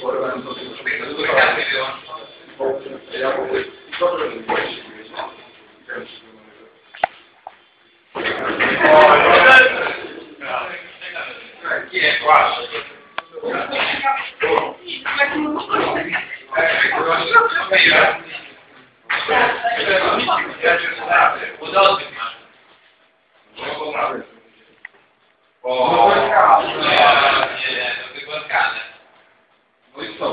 Due carte devono. Chi è qua? Oh,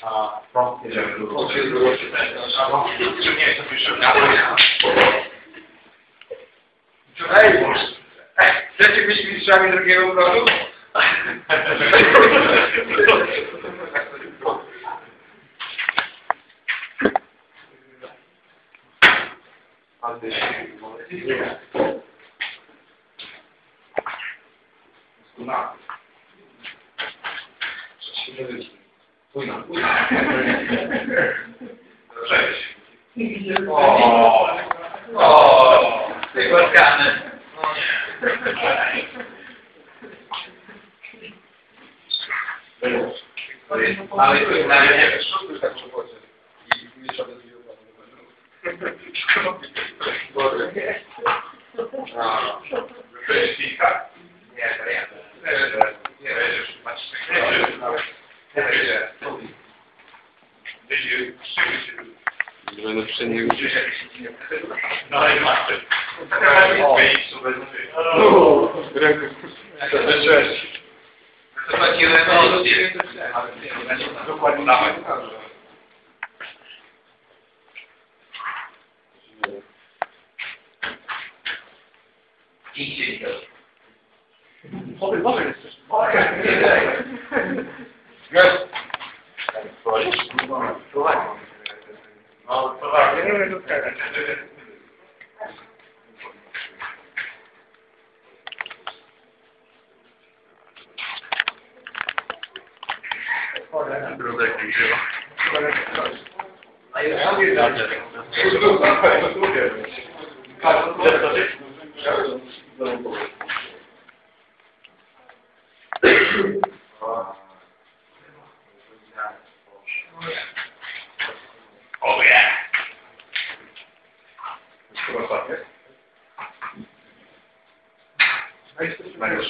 A pronti Ehi, eh, senti qui ci diciamo perché è un prodotto? Oh, oh, sei quel cane. Ma le tue cane sono questa cosa mi so che io Ah, fresca. Niente, Będę wszędzie gdzieś. Dalej masz ten. No, rękę. Cześć. To takie emocje. Dokładnie. Dawaj. Idźcie to. Dobry, dobry jesteś. Dobry. Yes. Thanks, buddy. Давай. Мало, давай. Thank you. Valeu.